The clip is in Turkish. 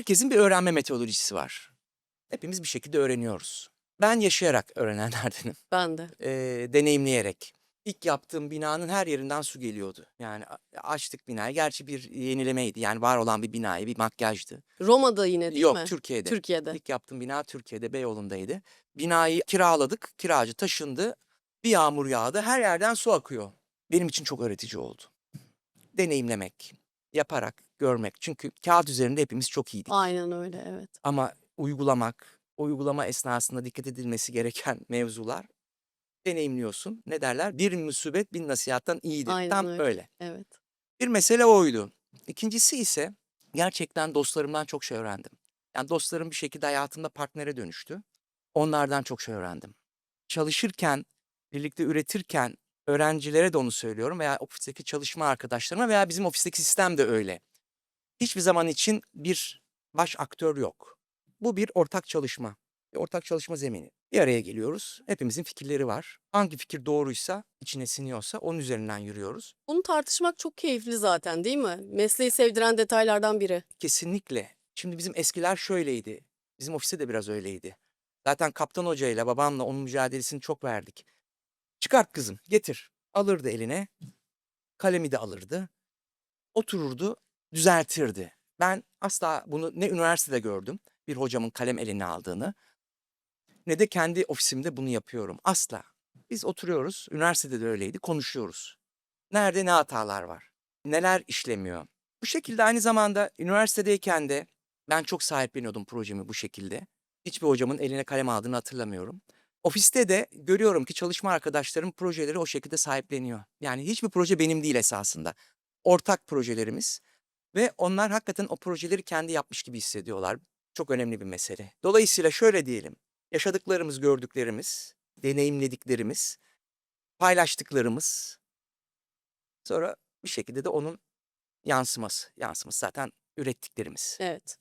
herkesin bir öğrenme metodolojisi var. Hepimiz bir şekilde öğreniyoruz. Ben yaşayarak öğrenenlerdenim. Ben de. Eee, deneyimleyerek. İlk yaptığım binanın her yerinden su geliyordu. Yani açtık binayı. Gerçi bir yenilemeydi. Yani var olan bir binayı, bir makyajdı. Roma'da yine değil Yok mi? Türkiye'de. Türkiye'de. İlk yaptığım bina Türkiye'de Beyoğlu'ndaydı. Binayı kiraladık. Kiracı taşındı. Bir yağmur yağdı. Her yerden su akıyor. Benim için çok öğretici oldu. Deneyimlemek, yaparak, görmek. Çünkü kağıt üzerinde hepimiz çok iyiydik. Aynen öyle evet. Ama uygulamak, o uygulama esnasında dikkat edilmesi gereken mevzular deneyimliyorsun. Ne derler? Bir musibet bin nasihattan iyidir. Aynen Tam öyle. öyle. Evet. Bir mesele oydu. İkincisi ise gerçekten dostlarımdan çok şey öğrendim. Yani dostlarım bir şekilde hayatımda partnere dönüştü. Onlardan çok şey öğrendim. Çalışırken, birlikte üretirken öğrencilere de onu söylüyorum veya ofisteki çalışma arkadaşlarıma veya bizim ofisteki sistem de öyle. Hiçbir zaman için bir baş aktör yok. Bu bir ortak çalışma. Bir ortak çalışma zemini. Bir araya geliyoruz. Hepimizin fikirleri var. Hangi fikir doğruysa, içine siniyorsa onun üzerinden yürüyoruz. Bunu tartışmak çok keyifli zaten değil mi? Mesleği sevdiren detaylardan biri. Kesinlikle. Şimdi bizim eskiler şöyleydi. Bizim ofiste de biraz öyleydi. Zaten kaptan hocayla babamla onun mücadelesini çok verdik. Çıkart kızım getir. Alırdı eline. Kalemi de alırdı. Otururdu düzeltirdi. Ben asla bunu ne üniversitede gördüm. Bir hocamın kalem eline aldığını. Ne de kendi ofisimde bunu yapıyorum. Asla. Biz oturuyoruz. Üniversitede de öyleydi. Konuşuyoruz. Nerede ne hatalar var? Neler işlemiyor? Bu şekilde aynı zamanda üniversitedeyken de ben çok sahipleniyordum projemi bu şekilde. Hiçbir hocamın eline kalem aldığını hatırlamıyorum. Ofiste de görüyorum ki çalışma arkadaşlarım projeleri o şekilde sahipleniyor. Yani hiçbir proje benim değil esasında. Ortak projelerimiz ve onlar hakikaten o projeleri kendi yapmış gibi hissediyorlar. Çok önemli bir mesele. Dolayısıyla şöyle diyelim. Yaşadıklarımız, gördüklerimiz, deneyimlediklerimiz, paylaştıklarımız sonra bir şekilde de onun yansıması. Yansıması zaten ürettiklerimiz. Evet.